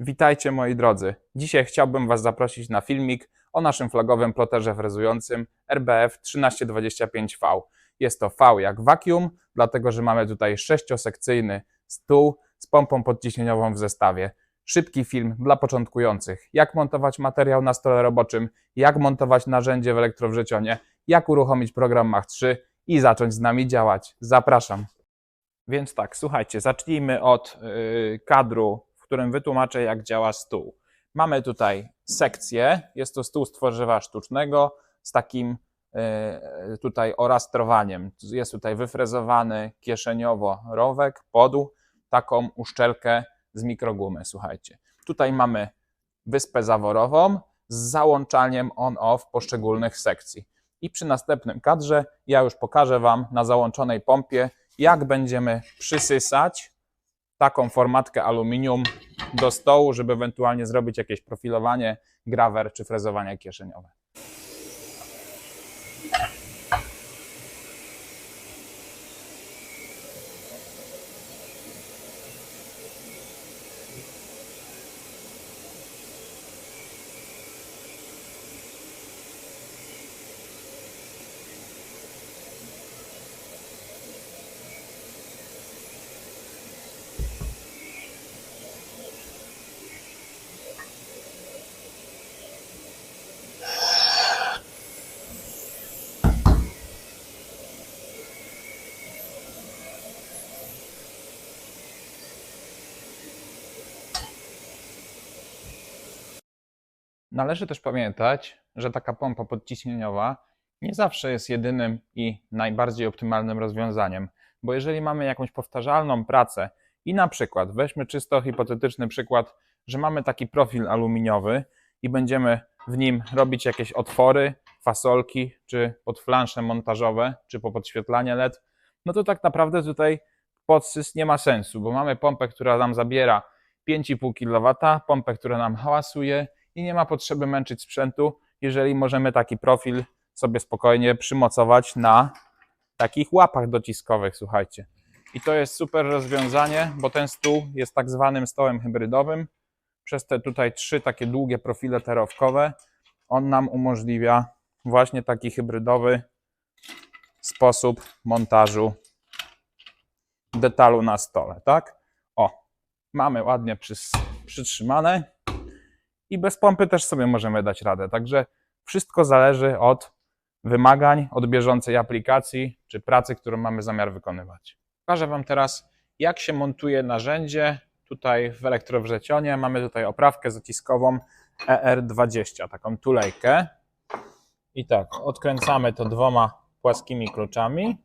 Witajcie moi drodzy. Dzisiaj chciałbym Was zaprosić na filmik o naszym flagowym ploterze frezującym RBF 1325V. Jest to V jak vacuum, dlatego że mamy tutaj sześciosekcyjny stół z pompą podciśnieniową w zestawie. Szybki film dla początkujących. Jak montować materiał na stole roboczym, jak montować narzędzie w elektrowrzecionie, jak uruchomić program Mach 3 i zacząć z nami działać. Zapraszam. Więc tak, słuchajcie, zacznijmy od yy, kadru, którym wytłumaczę, jak działa stół. Mamy tutaj sekcję, jest to stół z tworzywa sztucznego z takim yy, tutaj orastrowaniem. Jest tutaj wyfrezowany kieszeniowo rowek, podół, taką uszczelkę z mikrogumy, słuchajcie. Tutaj mamy wyspę zaworową z załączaniem on-off poszczególnych sekcji. I przy następnym kadrze ja już pokażę Wam na załączonej pompie, jak będziemy przysysać taką formatkę aluminium do stołu, żeby ewentualnie zrobić jakieś profilowanie, grawer czy frezowanie kieszeniowe. Należy też pamiętać, że taka pompa podciśnieniowa nie zawsze jest jedynym i najbardziej optymalnym rozwiązaniem, bo jeżeli mamy jakąś powtarzalną pracę i na przykład, weźmy czysto hipotetyczny przykład, że mamy taki profil aluminiowy i będziemy w nim robić jakieś otwory, fasolki, czy podflansze montażowe, czy po podświetlanie LED, no to tak naprawdę tutaj podsys nie ma sensu, bo mamy pompę, która nam zabiera 5,5 kW, pompę, która nam hałasuje i nie ma potrzeby męczyć sprzętu, jeżeli możemy taki profil sobie spokojnie przymocować na takich łapach dociskowych, słuchajcie. I to jest super rozwiązanie, bo ten stół jest tak zwanym stołem hybrydowym. Przez te tutaj trzy takie długie profile terowkowe on nam umożliwia właśnie taki hybrydowy sposób montażu detalu na stole, tak? O, mamy ładnie przys- przytrzymane i bez pompy też sobie możemy dać radę. Także wszystko zależy od wymagań, od bieżącej aplikacji czy pracy, którą mamy zamiar wykonywać. Pokażę Wam teraz, jak się montuje narzędzie. Tutaj w elektrowrzecionie mamy tutaj oprawkę zaciskową ER20, taką tulejkę. I tak, odkręcamy to dwoma płaskimi kluczami.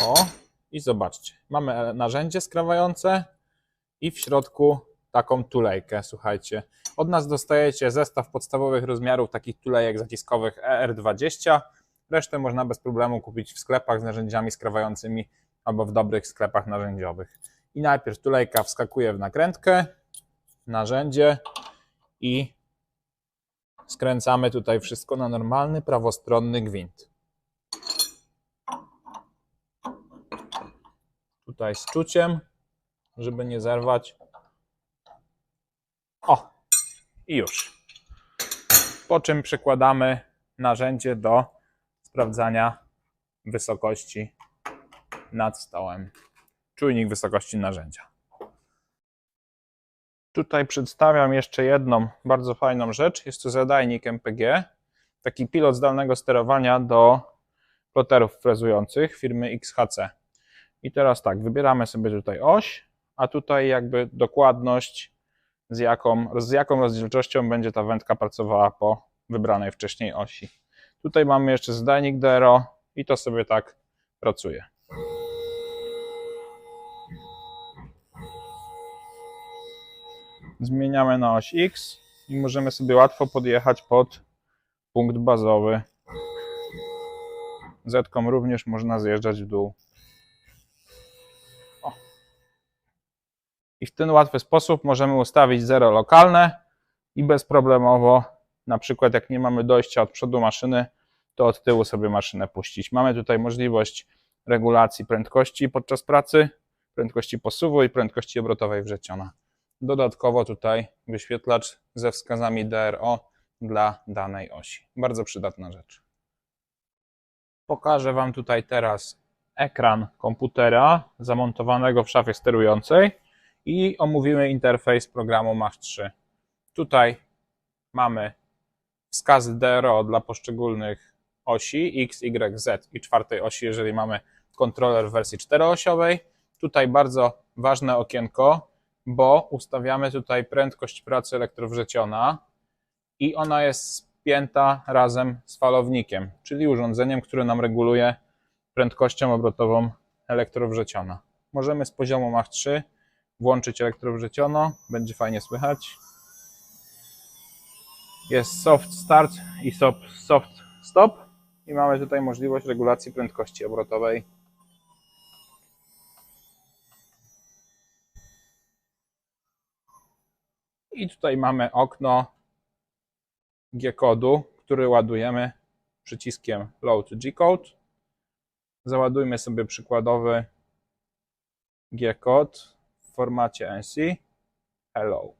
O, i zobaczcie, mamy narzędzie skrawające i w środku taką tulejkę, słuchajcie. Od nas dostajecie zestaw podstawowych rozmiarów takich tulejek zaciskowych ER20. Resztę można bez problemu kupić w sklepach z narzędziami skrawającymi albo w dobrych sklepach narzędziowych. I najpierw tulejka wskakuje w nakrętkę, narzędzie i skręcamy tutaj wszystko na normalny, prawostronny gwint. Tutaj z czuciem, żeby nie zerwać. O, i już. Po czym przykładamy narzędzie do sprawdzania wysokości nad stołem. Czujnik wysokości narzędzia. Tutaj przedstawiam jeszcze jedną bardzo fajną rzecz. Jest to zadajnik MPG, taki pilot zdalnego sterowania do ploterów frezujących firmy XHC. I teraz tak, wybieramy sobie tutaj oś, a tutaj jakby dokładność, z jaką, z jaką rozdzielczością będzie ta wędka pracowała po wybranej wcześniej osi. Tutaj mamy jeszcze zadajnik DRO i to sobie tak pracuje. Zmieniamy na oś X i możemy sobie łatwo podjechać pod punkt bazowy. Z-ką również można zjeżdżać w dół. I w ten łatwy sposób możemy ustawić zero lokalne i bezproblemowo, na przykład jak nie mamy dojścia od przodu maszyny, to od tyłu sobie maszynę puścić. Mamy tutaj możliwość regulacji prędkości podczas pracy, prędkości posuwu i prędkości obrotowej wrzeciona. Dodatkowo tutaj wyświetlacz ze wskazami DRO dla danej osi. Bardzo przydatna rzecz. Pokażę Wam tutaj teraz ekran komputera zamontowanego w szafie sterującej i omówimy interfejs programu Mach 3. Tutaj mamy wskazy DRO dla poszczególnych osi X, Y, Z i czwartej osi, jeżeli mamy kontroler w wersji czteroosiowej. Tutaj bardzo ważne okienko, bo ustawiamy tutaj prędkość pracy elektrowrzeciona i ona jest spięta razem z falownikiem, czyli urządzeniem, które nam reguluje prędkością obrotową elektrowrzeciona. Możemy z poziomu Mach 3 włączyć elektrowrzeciono, będzie fajnie słychać. Jest soft start i soft, stop i mamy tutaj możliwość regulacji prędkości obrotowej. I tutaj mamy okno G-kodu, który ładujemy przyciskiem Load G-code. Załadujmy sobie przykładowy G-kod w formacie NC. Hello.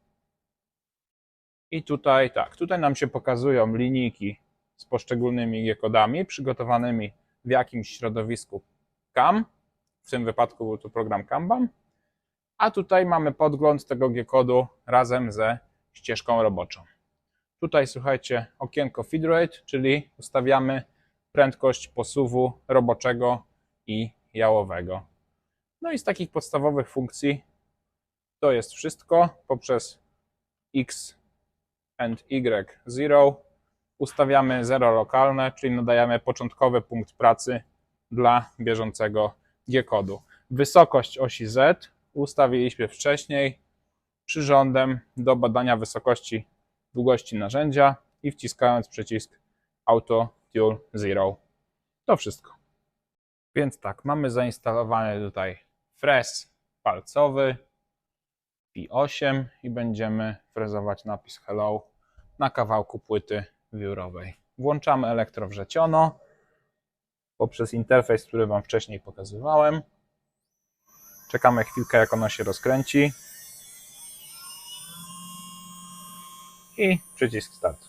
I tutaj tak, tutaj nam się pokazują linijki z poszczególnymi G-kodami przygotowanymi w jakimś środowisku CAM. W tym wypadku był to program Kanban. A tutaj mamy podgląd tego G-kodu razem ze ścieżką roboczą. Tutaj słuchajcie, okienko feed rate, czyli ustawiamy prędkość posuwu roboczego i jałowego. No i z takich podstawowych funkcji to jest wszystko. Poprzez X and Y 0 ustawiamy 0 lokalne, czyli nadajemy początkowy punkt pracy dla bieżącego G-kodu. Wysokość osi Z ustawiliśmy wcześniej przyrządem do badania wysokości długości narzędzia i wciskając przycisk Auto Tune Zero. To wszystko. Więc tak, mamy zainstalowany tutaj fres palcowy P8 i będziemy frezować napis Hello na kawałku płyty wiórowej. Włączamy elektrowrzeciono poprzez interfejs, który Wam wcześniej pokazywałem. Czekamy chwilkę, jak ono się rozkręci. I przycisk start.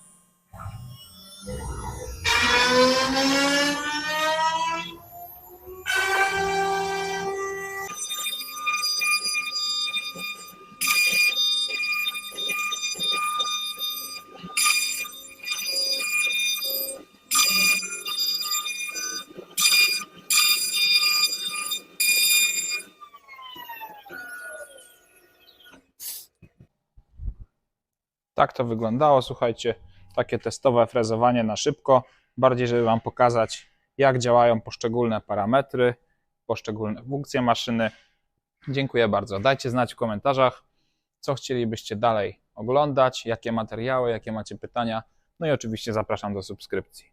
Tak to wyglądało, słuchajcie, takie testowe frezowanie na szybko, bardziej żeby Wam pokazać, jak działają poszczególne parametry, poszczególne funkcje maszyny. Dziękuję bardzo. Dajcie znać w komentarzach, co chcielibyście dalej oglądać, jakie materiały, jakie macie pytania. No i oczywiście zapraszam do subskrypcji.